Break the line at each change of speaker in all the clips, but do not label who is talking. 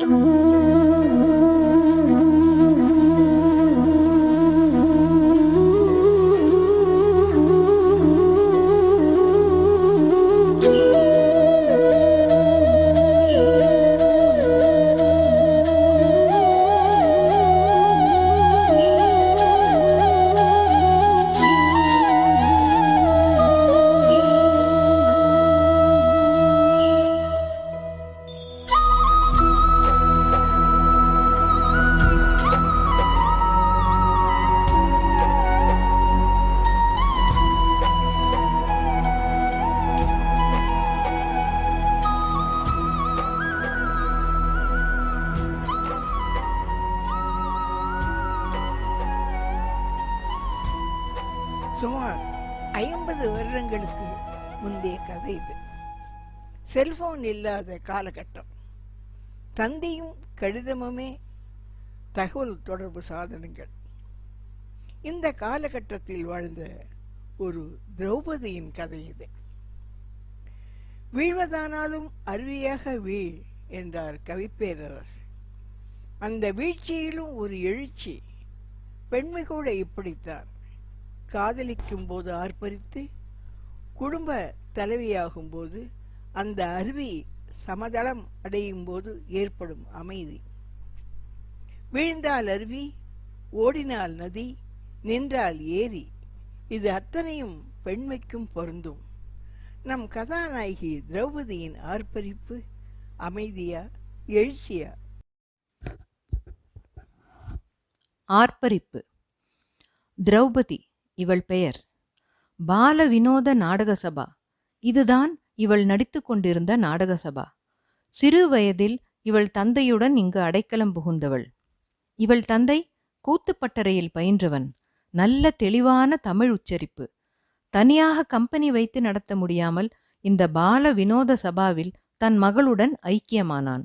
Mm-hmm. முந்தைய கதை இது. செல்போன் இல்லாத காலகட்டம். தந்தியும் கடிதமுமே தகவல் தொடர்பு சாதனங்கள். இந்த காலகட்டத்தில் வாழ்ந்த ஒரு திரௌபதியின் கதை இது. வீழ்வதானாலும் அருவியாக வீழ் என்றார் கவிப்பேரரசு. அந்த வீழ்ச்சியிலும் ஒரு எழுச்சி. பெண்மை கூட இப்படித்தான். காதலிக்கும் போது ஆர்ப்பரித்து குடும்ப தலைவியாகும் போது அந்த அருவி சமதளம் அடையும் போது ஏற்படும் அமைதி. வீழ்ந்தால் அருவி ஓடினால் நதி நின்றால் ஏரி. இது அத்தனையும் பெண்மைக்கும் பொருந்தும். நம் கதாநாயகி திரௌபதியின் ஆர்ப்பரிப்பு அமைதியா எழுச்சியா?
ஆர்ப்பரிப்பு. திரௌபதி இவள் பெயர். பால வினோத நாடக சபா. இதுதான் இவள் நடித்துக் கொண்டிருந்த நாடக சபா. சிறு வயதில் இவள் தந்தையுடன் இங்கு அடைக்கலம் புகுந்தவள். இவள் தந்தை கூத்துப்பட்டறையில் பயின்றவன். நல்ல தெளிவான தமிழ் உச்சரிப்பு. தனியாக கம்பெனி வைத்து நடத்த முடியாமல் இந்த பால வினோத சபாவில் தன் மகளுடன் ஐக்கியமானான்.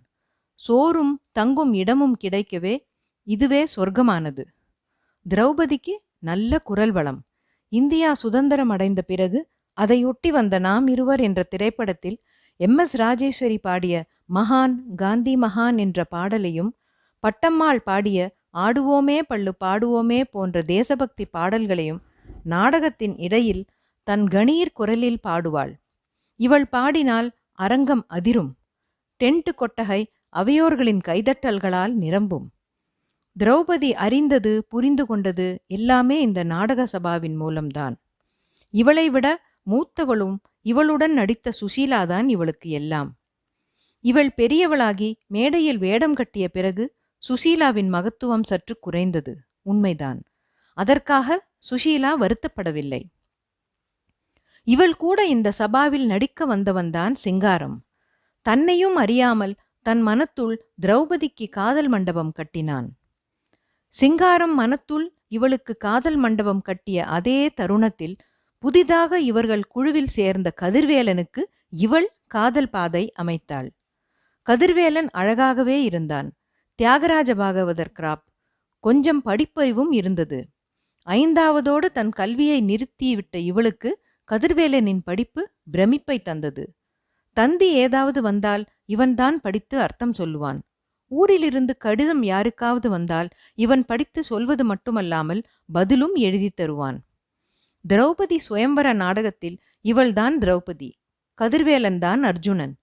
சோறும் தங்கும் இடமும் கிடைக்கவே இதுவே சொர்க்கமானது. திரௌபதிக்கு நல்ல குரல் வளம். இந்தியா சுதந்திரம் அடைந்த பிறகு அதையொட்டி வந்த நாம் இருவர் என்ற திரைப்படத்தில் எம் எஸ் ராஜேஸ்வரி பாடிய மகான் காந்தி மகான் என்ற பாடலையும் பட்டம்மாள் பாடிய ஆடுவோமே பள்ளு பாடுவோமே போன்ற தேசபக்தி பாடல்களையும் நாடகத்தின் இடையில் தன் கணீர் குரலில் பாடுவாள். இவள் பாடினால் அரங்கம் அதிரும். டென்ட் கொட்டகை அவையோர்களின் கைதட்டல்களால் நிரம்பும். திரௌபதி அறிந்தது புரிந்து கொண்டது எல்லாமே இந்த நாடக சபாவின் மூலம்தான். இவளை விட மூத்தவளும் இவளுடன் நடித்த சுசீலாதான் இவளுக்கு எல்லாம். இவள் பெரியவளாகி மேடையில் வேடம் கட்டிய பிறகு சுசீலாவின் மகத்துவம் சற்று குறைந்தது. உண்மைதான். அதற்காக சுசீலா வருத்தப்படவில்லை. இவள் கூட இந்த சபாவில் நடிக்க வந்தவன்தான் சிங்காரம். தன்னையும் அறியாமல் தன் மனத்துள் திரௌபதிக்கு காதல் மண்டபம் கட்டினான். சிங்காரம் மனத்துள் இவளுக்கு காதல் மண்டபம் கட்டிய அதே தருணத்தில் புதிதாக இவர்கள் குழுவில் சேர்ந்த கதிர்வேலனுக்கு இவள் காதல் பாதை அமைத்தாள். கதிர்வேலன் அழகாகவே இருந்தான். தியாகராஜ பாகவதர் கிராப். கொஞ்சம் படிப்பறிவும் இருந்தது. ஐந்தாவதோடு தன் கல்வியை நிறுத்திவிட்ட இவளுக்கு கதிர்வேலனின் படிப்பு பிரமிப்பை தந்தது. தந்தி ஏதாவது வந்தால் இவன்தான் படித்து அர்த்தம் சொல்லுவான். ஊரிலிருந்து கடிதம் யாருக்காவது வந்தால் இவன் படித்து சொல்வது மட்டுமல்லாமல் பதிலும் எழுதித் தருவான். திரௌபதி சுயம்பர நாடகத்தில் இவள்தான் திரௌபதி கதிர்வேலன் தான் அர்ஜுனன்.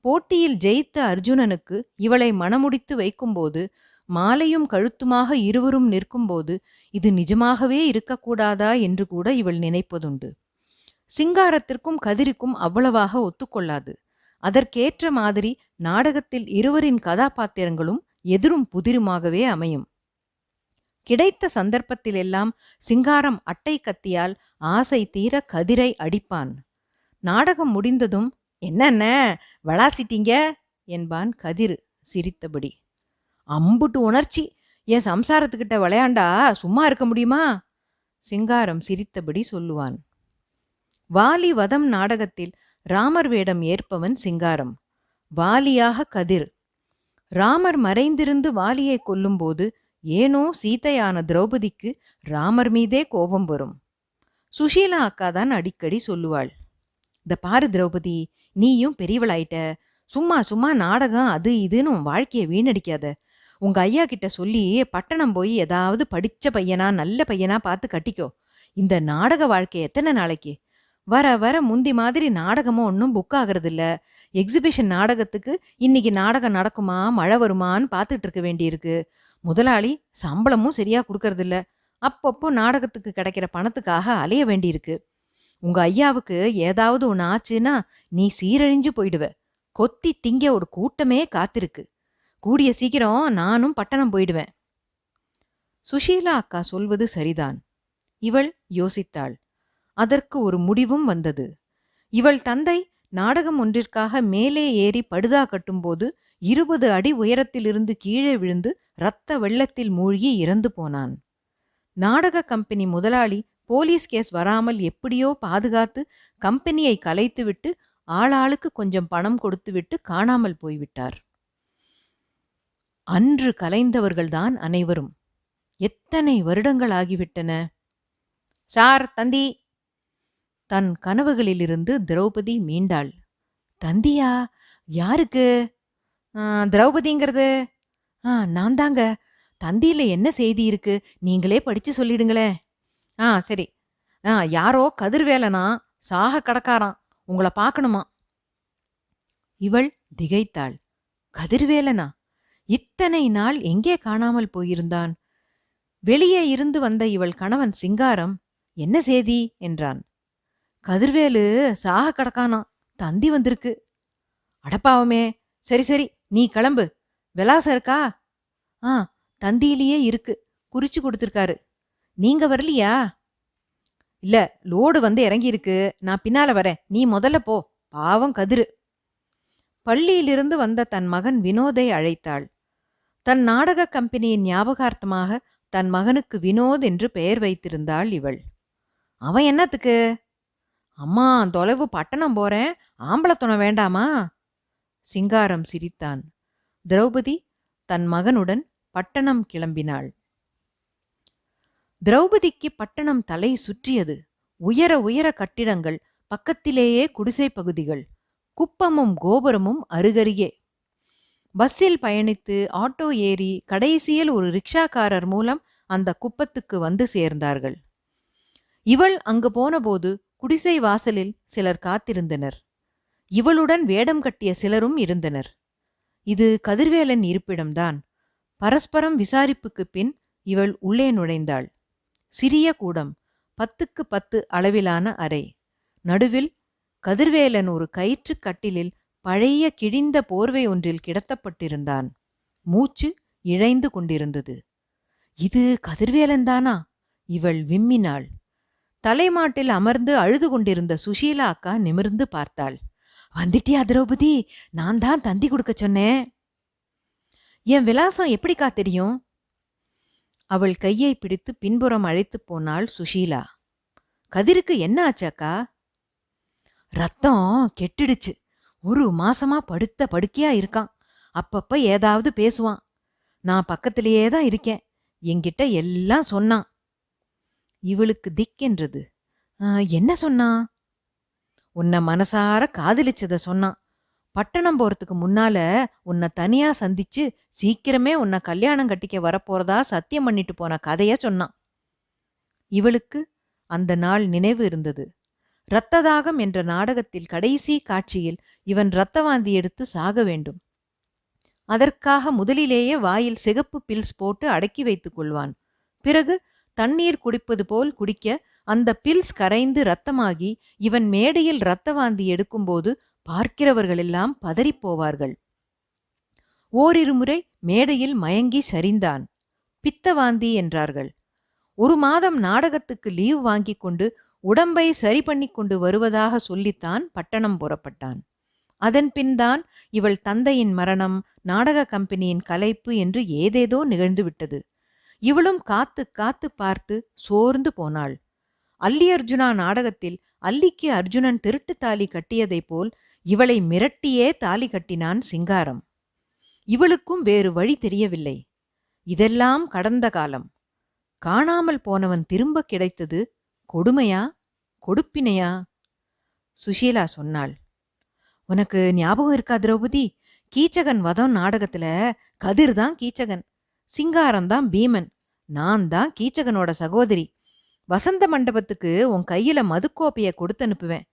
போட்டியில் ஜெயித்த அர்ஜுனனுக்கு இவளை மணமுடித்து வைக்கும்போது மாலையும் கழுத்துமாக இருவரும் நிற்கும்போது இது நிஜமாகவே இருக்கக்கூடாதா என்று கூட இவள் நினைப்பதுண்டு. சிங்காரத்திற்கும் கதிருக்கும் அவ்வளவாக ஒத்துக்கொள்ளாது. அதற்கேற்ற மாதிரி நாடகத்தில் இருவரின் கதாபாத்திரங்களும் எதிரும் புதிருமாகவே அமையும். கிடைத்த சந்தர்ப்பத்திலெல்லாம் சிங்காரம் அட்டை கத்தியால் ஆசை தீர கதிரை அடிப்பான். நாடகம் முடிந்ததும் என்னென்ன விளாசிட்டீங்க? என்பான் கதிர் சிரித்தபடி. அம்புட்டு உணர்ச்சி. என் சம்சாரத்துக்கிட்ட விளையாண்டா? சும்மா இருக்க முடியுமா? சிங்காரம் சிரித்தபடி சொல்லுவான். வாலி வதம் நாடகத்தில் ராமர் வேடம் ஏற்பவன் சிங்காரம். வாலியாக கதிர். ராமர் மறைந்திருந்து வாலியை கொல்லும்போது ஏனோ சீதையான திரௌபதிக்கு ராமர் மீதே கோபம் வரும். சுஷீலா அக்கா தான் அடிக்கடி சொல்லுவாள். இந்த பாரு திரௌபதி நீயும் பெரியவளாயிட்ட சும்மா சும்மா நாடகம் அது இதுன்னு உன் வாழ்க்கையை வீணடிக்காத. உங்க ஐயா கிட்ட சொல்லி பட்டணம் போய் ஏதாவது படிச்ச பையனா நல்ல பையனா பார்த்து கட்டிக்கோ. இந்த நாடக வாழ்க்கை எத்தனை நாளைக்கு? வர வர முந்தி மாதிரி நாடகமும் ஒன்றும் புக் ஆகிறது இல்ல எக்ஸிபிஷன் நாடகத்துக்கு இன்னைக்கு நாடகம் நடக்குமா மழை வருமான்னு பார்த்துட்டு இருக்க வேண்டியிருக்கு. முதலாளி சம்பளமும் சரியா கொடுக்கறது இல்ல அப்பப்போ நாடகத்துக்கு கிடைக்கிற பணத்துக்காக அலைய வேண்டியிருக்கு. உங்க ஐயாவுக்கு ஏதாவது ஒன்று ஆச்சுன்னா நீ சீரழிஞ்சு போயிடுவ. கொத்தி திங்க ஒரு கூட்டமே காத்திருக்கு. கூடிய சீக்கிரம் நானும் பட்டணம் போயிடுவேன். சுஷீலா அக்கா சொல்வது சரிதான். இவள் யோசித்தாள். அதற்கு ஒரு முடிவும் வந்தது. இவள் தந்தை நாடகம் ஒன்றிற்காக மேலே ஏறி படுதா கட்டும்போது இருபது அடி உயரத்திலிருந்து கீழே விழுந்து இரத்த வெள்ளத்தில் மூழ்கி இறந்து போனான். நாடக கம்பெனி முதலாளி போலீஸ் கேஸ் வராமல் எப்படியோ பாதுகாத்து கம்பெனியை கலைத்துவிட்டு ஆளாளுக்கு கொஞ்சம் பணம் கொடுத்துவிட்டு காணாமல் போய்விட்டார். அன்று கலைந்தவர்கள்தான் அனைவரும். எத்தனை வருடங்கள் ஆகிவிட்டன? சார் தந்தி தன் கனவுகளிலிருந்து திரௌபதி மீண்டாள். தந்தியா யாருக்கு? திரௌபதிங்கிறது? ஆ நான் தாங்க தந்தியில என்ன செய்தி இருக்கு? நீங்களே படிச்சு சொல்லிடுங்களேன். ஆ சரி. ஆ யாரோ கதிர்வேலனா சாக கடக்காராம். உங்களை பார்க்கணுமா இவள் திகைத்தாள். கதிர்வேலனா? இத்தனை நாள் எங்கே காணாமல் போயிருந்தான்? வெளியே இருந்து வந்த இவள் கணவன் சிங்காரம். என்ன செய்தி? என்றான். கதிர்வேலு சாக கடக்கானாம். தந்தி வந்திருக்கு. அடப்பாவமே சரி சரி நீ கிளம்பு. விலாசம் இருக்கா? ஆ தந்தியிலேயே இருக்கு. குறிச்சு கொடுத்துருக்காரு. நீங்க வரலையா? இல்ல லோடு வந்து இறங்கியிருக்கு. நான் பின்னால வரேன். நீ முதல்ல போ. பாவம் கதிரு. பள்ளியிலிருந்து வந்த தன் மகன் வினோதை அழைத்தாள். தன் நாடக கம்பெனியின் ஞாபகார்த்தமாக தன் மகனுக்கு வினோத் என்று பெயர் வைத்திருந்தாள் இவள். அவன் என்னத்துக்கு? அம்மா தொலைவு பட்டணம் போறேன். ஆம்பளை துணை வேண்டாமா? சிங்காரம் சிரித்தான். திரௌபதி தன் மகனுடன் பட்டணம் கிளம்பினாள். திரௌபதிக்கு பட்டணம் தலை சுற்றியது. உயர உயர கட்டிடங்கள் பக்கத்திலேயே குடிசை பகுதிகள். குப்பமும் கோபுரமும் அருகருகே. பஸ்ஸில் பயணித்து ஆட்டோ ஏறி கடைசியில் ஒரு ரிக்ஷாக்காரர் மூலம் அந்த குப்பத்துக்கு வந்து சேர்ந்தார்கள். இவள் அங்கு போனபோது குடிசை வாசலில் சிலர் காத்திருந்தனர். இவளுடன் வேடம் கட்டிய சிலரும் இருந்தனர். இது கதிர்வேலன் இருப்பிடம்தான். பரஸ்பரம் விசாரிப்புக்குப் பின் இவள் உள்ளே நுழைந்தாள். சிறிய கூடம் பத்துக்கு பத்து அளவிலான அறை. நடுவில் கதிர்வேலன் ஒரு கயிற்றுக் கட்டிலில் பழைய கிழிந்த போர்வை ஒன்றில் கிடத்தப்பட்டிருந்தான். மூச்சு இழைந்து கொண்டிருந்தது. இது கதிர்வேலன்தானா இவள் விம்மினாள். தலைமாட்டில் அமர்ந்து அழுது கொண்டிருந்த சுஷீலா அக்கா நிமிர்ந்து பார்த்தாள். வந்துட்டியா திரௌபதி? நான் தான் தந்தி கொடுக்க சொன்னேன். என் விலாசம் எப்படிக்கா தெரியும்? அவள் கையை பிடித்து பின்புறம் அழைத்துப் போனாள் சுஷீலா. கதிருக்கு என்ன ஆச்சாக்கா ரத்தம் கெட்டுடுச்சு. ஒரு மாசமா படுத்த படுக்கையா இருக்கான். அப்பப்ப ஏதாவது பேசுவான். நான் பக்கத்திலேயே தான் இருக்கேன். என்கிட்ட எல்லாம் சொன்னான். இவளுக்கு திக்கென்றது "ஆ, என்ன சொன்னா? உன்னை மனசார காதலிச்சத சொன்னான் பட்டணம் போறதுக்கு முன்னால உன்னை தனியா சந்திச்சு சீக்கிரமே உன்னை கல்யாணம் கட்டிக்க வரப்போறதா சத்தியம் பண்ணிட்டு போன கதைய சொன்னான் இவளுக்கு அந்த நாள் நினைவு இருந்தது. இரத்ததாகம் என்ற நாடகத்தில் கடைசி காட்சியில் இவன் இரத்தவாந்தி எடுத்து சாக வேண்டும். அதற்காக முதலிலேயே வாயில் சிகப்பு பில்ஸ் போட்டு அடக்கி வைத்துக் கொள்வான். பிறகு தண்ணீர் குடிப்பது போல் குடிக்க அந்த பில்ஸ் கரைந்து இரத்தமாகி இவன் மேடையில் இரத்த வாந்தி எடுக்கும்போது பார்க்கிறவர்களெல்லாம் பதறிப் போவார்கள் ஓரிரு முறை மேடையில் மயங்கி சரிந்தான். பித்தவாந்தி என்றார்கள். ஒரு மாதம் நாடகத்துக்கு லீவ் வாங்கிக் கொண்டு உடம்பை சரி பண்ணிக் கொண்டு வருவதாக சொல்லித்தான் பட்டணம் புறப்பட்டான். அதன் பின்தான் இவள் தந்தையின் மரணம் நாடக கம்பெனியின் கலைப்பு என்று ஏதேதோ நிகழ்ந்துவிட்டது இவளும் காத்து காத்து பார்த்து சோர்ந்து போனாள். அல்லி அர்ஜுனா நாடகத்தில் அல்லிக்கு அர்ஜுனன் திருட்டு தாலி கட்டியதைப் போல் இவளை மிரட்டியே தாலி கட்டினான் சிங்காரம். இவளுக்கும் வேறு வழி தெரியவில்லை. இதெல்லாம் கடந்த காலம். காணாமல் போனவன் திரும்ப கிடைத்தது கொடுமையா? கொடுப்பினையா? சுஷீலா சொன்னாள். உனக்கு ஞாபகம் இருக்கா திரௌபதி? கீச்சகன் வதம் நாடகத்துல கதிர் தான் கீச்சகன். சிங்காரம் தான் பீமன். நான் தான் கீச்சகனோட சகோதரி. வசந்த மண்டபத்துக்கு உன் கையில மதுக்கோப்பைய கொடுத்து அனுப்புவேன்.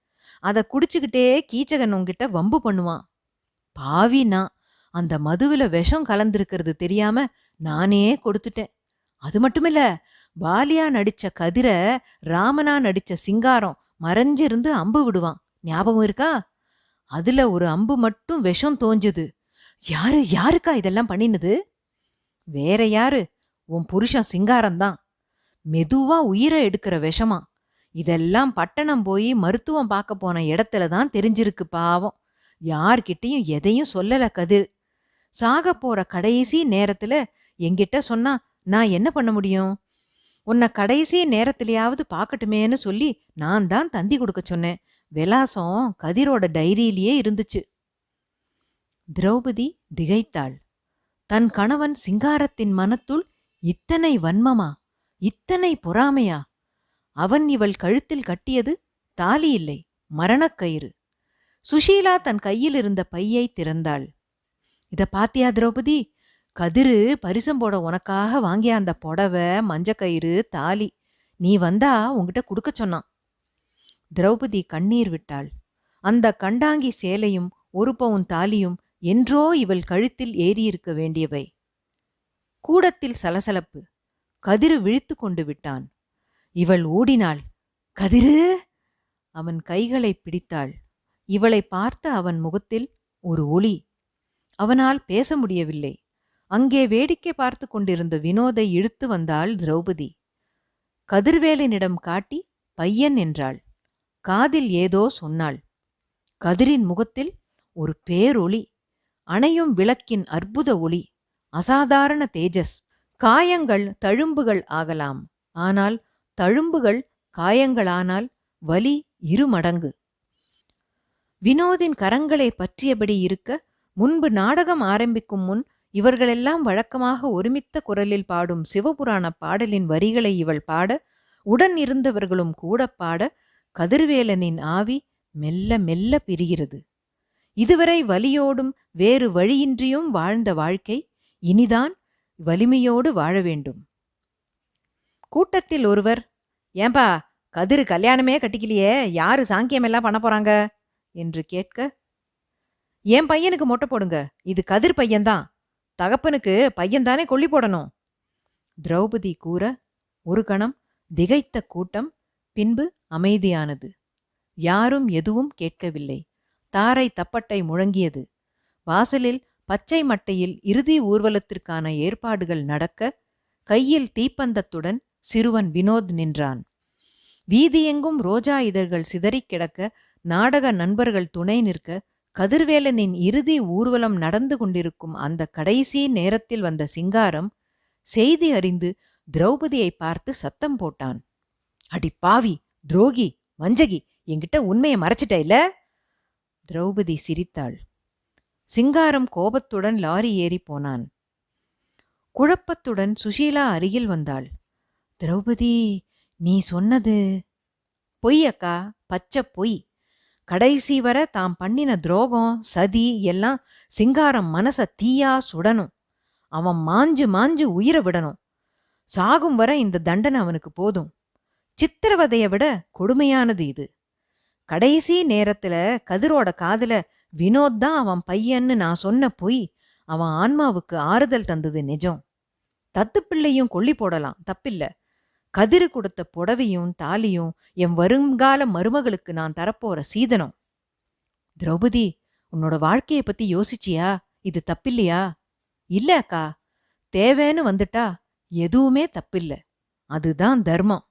அதை குடிச்சுக்கிட்டே கீச்சகன் உன்கிட்ட வம்பு பண்ணுவான். பாவி நான். அந்த மதுவில் விஷம் கலந்திருக்கிறது தெரியாம நானே கொடுத்துட்டேன். அது மட்டுமில்ல வாலியா நடிச்ச கதிர ராமனா நடிச்ச சிங்காரம் மறைஞ்சிருந்து அம்பு விடுவான். ஞாபகம் இருக்கா? அதுல ஒரு அம்பு மட்டும் விஷம் தோஞ்சது யாரு யாருக்கா இதெல்லாம் பண்ணினது? வேற யாரு? உன் புருஷன் சிங்காரம்தான். மெதுவா உயிரை எடுக்கிற விஷமா. இதெல்லாம் பட்டணம் போய் மருத்துவம் பார்க்க போன இடத்துல தான் தெரிஞ்சிருக்கு பாவம். யார்கிட்டையும் எதையும் சொல்லல கதிர். சாக போற கடைசி நேரத்துல எங்கிட்ட சொன்னா நான் என்ன பண்ண முடியும்? உன்னை கடைசி நேரத்திலேயாவது பார்க்கட்டுமேன்னு சொல்லி நான் தான் தந்தி கொடுக்க சொன்னேன். விலாசம் கதிரோட டைரியிலேயே இருந்துச்சு. திரௌபதி திகைத்தாள். தன் கணவன் சிங்காரத்தின் மனத்துள் இத்தனை வன்மமா? இத்தனை பொறாமையா? அவன் இவள் கழுத்தில் கட்டியது தாலி இல்லை மரணக்கயிறு சுஷீலா தன் கையில் இருந்த பையை திறந்தாள். இத பாத்தியா திரௌபதி? கதிரு பரிசம் போட உனக்காக வாங்கிய அந்த புடவை மஞ்சக்கயிறு தாலி. நீ வந்தா உன்கிட்ட கொடுக்க சொன்னான். திரௌபதி கண்ணீர் விட்டாள். அந்த கண்டாங்கி சேலையும் ஒரு பவுன் தாலியும் என்றோ இவள் கழுத்தில் ஏறியிருக்க வேண்டியவை. கூடத்தில் சலசலப்பு. கதிரு விழித்து கொண்டு விட்டான். இவள் ஓடினாள். கதிரு! அவன் கைகளை பிடித்தாள். இவளை பார்த்த அவன் முகத்தில் ஒரு ஒளி. அவனால் பேச முடியவில்லை. அங்கே வேடிக்கை பார்த்து கொண்டிருந்த வினோதை இழுத்து வந்தாள் திரௌபதி. கதிர்வேலனிடம் காட்டி பையன் என்றாள். காதில் ஏதோ சொன்னாள். கதிரின் முகத்தில் ஒரு பேரொளி. அணையும் விளக்கின் அற்புத ஒளி அசாதாரண தேஜஸ் காயங்கள் தழும்புகள் ஆகலாம். ஆனால் தழும்புகள் காயங்களானால் வலி இருமடங்கு வினோதின் கரங்களை பற்றியபடி இருக்க முன்பு நாடகம் ஆரம்பிக்கும் முன் இவர்களெல்லாம் வழக்கமாக ஒருமித்த குரலில் பாடும் சிவபுராண பாடலின் வரிகளை இவள் பாட உடன் இருந்தவர்களும் கூட பாட கதிர்வேலனின் ஆவி மெல்ல மெல்ல பிரிகிறது. இதுவரை வலியோடும் வேறு வழியின்றியும் வாழ்ந்த வாழ்க்கை இனிதான் வலிமையோடு வாழ வேண்டும். கூட்டத்தில் ஒருவர் ஏன்பா கதிர் கல்யாணமே கட்டிக்கலையே யாரு சாங்கியமெல்லாம் பண்ண போறாங்க? என்று கேட்க என் பையனுக்கு மொட்டை போடுங்க இது கதிர் பையன்தான் தகப்பனுக்கு பையன்தானே கொல்லி போடணும்? திரௌபதி கூற ஒரு கணம் திகைத்த கூட்டம் பின்பு அமைதியானது யாரும் எதுவும் கேட்கவில்லை. தாரை தப்பட்டை முழங்கியது. வாசலில் பச்சை மட்டையில் இறுதி ஊர்வலத்திற்கான ஏற்பாடுகள் நடக்க கையில் தீப்பந்தத்துடன் சிறுவன் வினோத் நின்றான். வீதியெங்கும் ரோஜா இதழ்கள் சிதறிக் கிடக்க நாடக நண்பர்கள் துணை நிற்க கதிர்வேலனின் இறுதி ஊர்வலம் நடந்து கொண்டிருக்கும் அந்த கடைசி நேரத்தில் வந்த சிங்காரம் செய்தி அறிந்து திரௌபதியை பார்த்து சத்தம் போட்டான். அடி பாவி துரோகி வஞ்சகி என்கிட்ட உண்மையை மறைச்சிட்ட இல்ல? திரௌபதி சிரித்தாள். சிங்காரம் கோபத்துடன் லாரி ஏறி போனான். குழப்பத்துடன் சுஷீலா அருகில் வந்தாள். திரௌபதி நீ சொன்னது பொய் அக்கா பச்சை பொய். கடைசி வரை தாம் பண்ணின துரோகம் சதி எல்லாம் சிங்காரம் மனச தீயா சுடணும். அவன் மாஞ்சு மாஞ்சு உயிரை விடணும். சாகும் வரை இந்த தண்டனை அவனுக்கு போதும். சித்திரவதையை விட கொடுமையானது இது. கடைசி நேரத்துல கதிரோட காதுல வினோத் தான் அவன் பையன்னு நான் சொன்ன பொய். அவன் ஆன்மாவுக்கு ஆறுதல் தந்தது நிஜம். தத்து பிள்ளையும் கொல்லி போடலாம். தப்பில்ல. கதிரு கொடுத்த புடவையும் தாலியும் என் வருங்கால மருமகளுக்கு நான் தரப்போற சீதனம். திரௌபதி உன்னோட வாழ்க்கைய பத்தி யோசிச்சியா? இது தப்பில்லையா? இல்ல அக்கா. தேவைன்னு வந்துட்டா எதுவுமே தப்பில்ல. அதுதான் தர்மம்.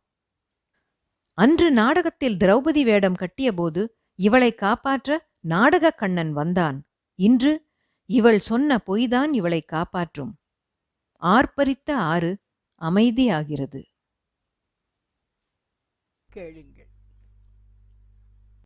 அன்று நாடகத்தில் திரௌபதி வேடம் கட்டியபோது இவளை காப்பாற்ற நாடகக் கண்ணன் வந்தான். இன்று இவள் சொன்ன பொய்தான் இவளை காப்பாற்றும். ஆர்ப்பரித்த ஆறு அமைதியாகிறது.
கேளுங்கள்.